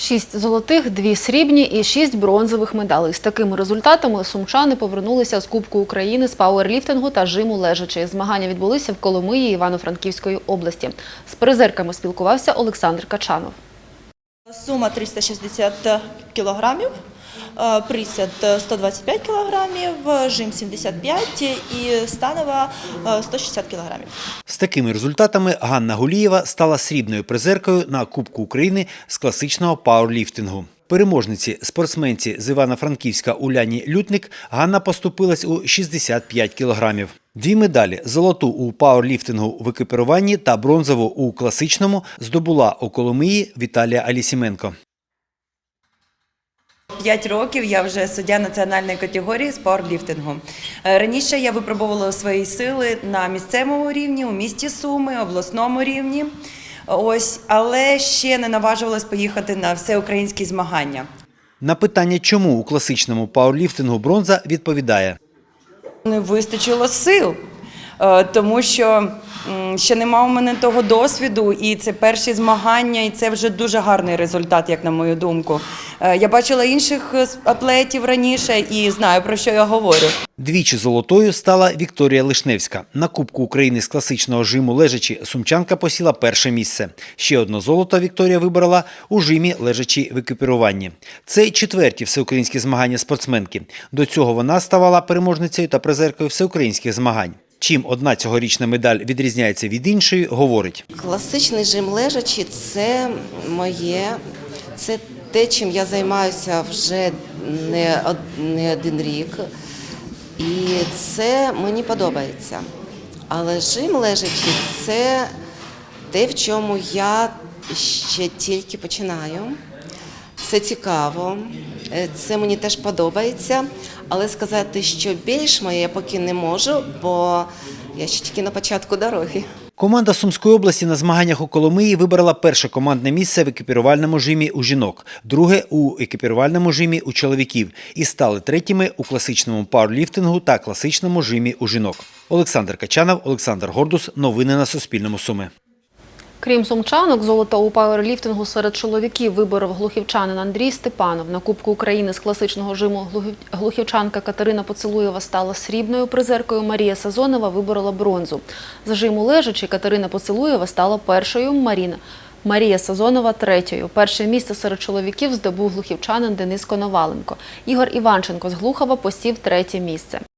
Шість золотих, дві срібні і шість бронзових медалей. З такими результатами сумчани повернулися з Кубку України з пауерліфтингу та жиму лежачи. Змагання відбулися в Коломиї Івано-Франківської області. З призерками спілкувався Олександр Качанов. Сума 360 кілограмів, е, присяд 125 кілограмів, жим 75 і станова е, 160 кілограмів. З такими результатами Ганна Гулієва стала срібною призеркою на Кубку України з класичного пауерліфтингу. Переможниці спортсменці з Івано-Франківська Уляні Лютник Ганна поступилась у 65 кілограмів. Дві медалі золоту у пауерліфтингу в екіпіруванні та бронзову у класичному здобула у Коломиї Віталія Алісіменко. П'ять років я вже суддя національної категорії з пауерліфтингу. Е, Раніше я випробовувала свої сили на місцевому рівні, у місті Суми, обласному рівні. Ось, але ще не наважувалась поїхати на всеукраїнські змагання. На питання, чому у класичному пауерліфтингу бронза, відповідає. Не вистачило сил, е, тому що ще нема у мене того досвіду, і це перші змагання, і це вже дуже гарний результат, як на мою думку. Е, Я бачила інших е, атлетів раніше і знаю про що я говорю. Двічі золотою стала Вікторія Лишневська. На Кубку України з класичного жиму лежачі сумчанка посіла перше місце. Ще одне золото Вікторія вибрала у жимі лежачі в екіпіруванні. Це четверті всеукраїнські змагання спортсменки. До цього вона ставала переможницею та призеркою всеукраїнських змагань. Чим одна цьогорічна медаль відрізняється від іншої, говорить. Класичний жим лежачі це моє, це те, чим я займаюся вже не, один рік. І це мені подобається. Але жим лежачі це те, в чому я ще тільки починаю. Це цікаво, е, це мені теж подобається. Але сказати, що більш моє я поки не можу, бо я ще тільки на початку дороги. Команда Сумської області на змаганнях у Коломиї вибрала перше командне місце в екіпірувальному жимі у жінок, друге у екіпірувальному жимі у чоловіків і стали третіми у класичному пауерліфтингу та класичному жимі у жінок. Олександр Качанов, Олександр Гордус. Новини на Суспільному. Суми. Крім сумчанок, золото у пауерліфтингу серед чоловіків виборов глухівчанин Андрій Степанов. На Кубку України з класичного жиму глухів- глухівчанка Катерина Поцелуєва стала срібною призеркою. Марія Сазонова виборола бронзу. З жиму лежачі Катерина Поцелуєва стала першою. Маріна. Марія Сазонова третьою. Перше місце серед чоловіків здобув глухівчанин Денис Коноваленко. Ігор Іванченко з Глухова посів третє місце.